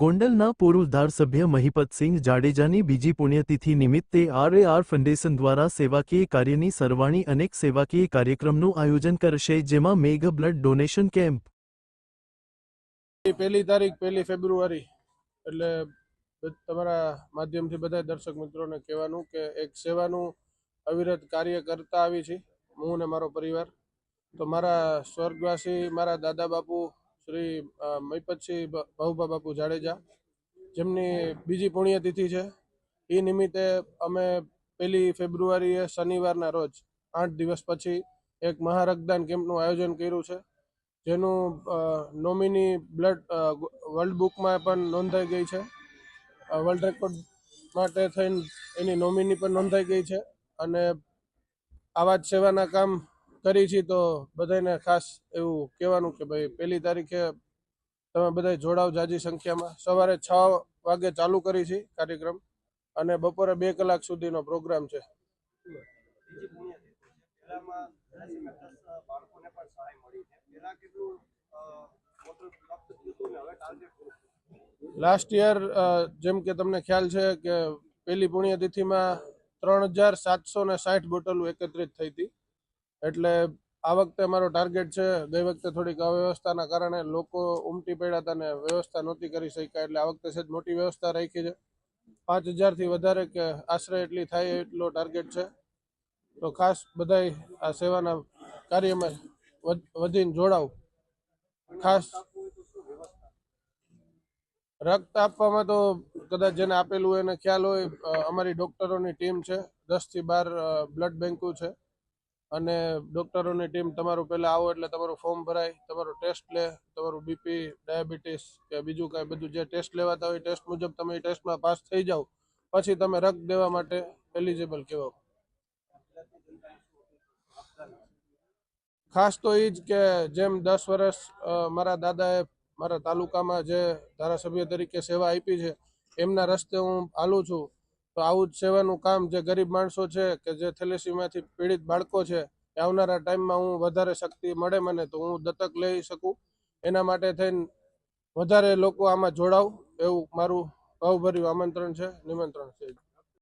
ગોંડલના પૂર્વ ધારાસભ્ય મહિપતસિંહ જાડેજાની બીજી પુણ્યતિથિ નિમિત્તે આરએઆર ફાઉન્ડેશન દ્વારા સેવાકીય કાર્યની સરવાણી અનેક સેવાકીય કાર્યક્રમનું આયોજન કરશે, જેમાં મેઘ બ્લડ ડોનેશન કેમ્પ પહેલી તારીખ, પહેલી ફેબ્રુઆરી. એટલે તમારા માધ્યમથી બધા દર્શક મિત્રોને કહેવાનું કે એક સેવાનું અવિરત કાર્ય કરતા આવી છે, હું ને મારો પરિવાર. તો મારા સ્વર્ગવાસી, મારા દાદા બાપુ શ્રી મૈપતસિંહ બાપુ જાડેજા જેમની બીજી પુણ્યતિથિ છે. એ નિમિત્તે અમે પહેલી ફેબ્રુઆરીએ શનિવારના રોજ આઠ દિવસ પછી એક મહારક્તદાન કેમ્પનું આયોજન કર્યું છે, જેનું નોમિની બ્લડ વર્લ્ડ બુકમાં પણ નોંધાઈ ગઈ છે. વર્લ્ડ રેકોર્ડ માટે થઈને એની નોમિની પણ નોંધાઈ ગઈ છે. અને આવા જ સેવાના કામ કરી છે, તો બધાને ખાસ એવું કહેવાનું કે ભાઈ, પહેલી તારીખે તમે બધા જોડાવ જાજી સંખ્યામાં. સવારે છ વાગે ચાલુ કરી છે કાર્યક્રમ અને બપોરે બે કલાક સુધીનો પ્રોગ્રામ છે. લાસ્ટ યર જેમ કે તમને ખ્યાલ છે કે પહેલી પુણ્યતિથિમાં ત્રણ હજાર સાતસો ને સાઠ બોટલો એકત્રિત થઈ હતી. એટલે આ વખતે અમારો ટાર્ગેટ છે, ગઈ વખતે થોડીક અવ્યવસ્થાના કારણે લોકો ઉમટી પડ્યા હતા અને વ્યવસ્થા નહોતી કરી શક્યા, એટલે આ વખતે સહેજ મોટી વ્યવસ્થા રાખી છે. પાંચ હજારથી વધારે કે આશરે એટલી થાય એટલો ટાર્ગેટ છે. તો ખાસ બધાય આ સેવાના કાર્યમાં વધ- વધીને જોડાવ. ખાસ રક્ત આપવામાં તો કદાચ જેને આપેલું એને ખ્યાલ હોય અમારી ડોક્ટરોની ટીમ છે, દસથી બાર બ્લડ બેંકો છે. અને ડોક્ટરોની ટીમ તમારું પહેલાં આવો એટલે તમારું ફોર્મ ભરાય, તમારું ટેસ્ટ લે, તમારું બીપી ડાયાબિટીસ કે બીજું કાંઈ બધું જે ટેસ્ટ લેવાતા હોય ટેસ્ટ મુજબ તમે ટેસ્ટમાં પાસ થઈ જાઓ. પછી તમે રક્ત દેવા માટે એલિજિબલ કહેવા ખાસ તો એ જ કે જેમ દસ વર્ષ મારા દાદાએ મારા તાલુકામાં જે ધારાસભ્ય તરીકે સેવા આપી છે, એમના રસ્તે હું હાલું છું. તો આવું જ સેવાનું કામ જે ગરીબ માણસો છે કે જે થેલેસીમાંથી પીડિત બાળકો છે, એ આવનારા ટાઈમમાં હું વધારે શક્તિ મળે મને તો હું દત્તક લઈ શકું. એના માટે થઈને વધારે લોકો આમાં જોડાવ એવું મારું ભાવભર્યું આમંત્રણ છે, નિમંત્રણ છે.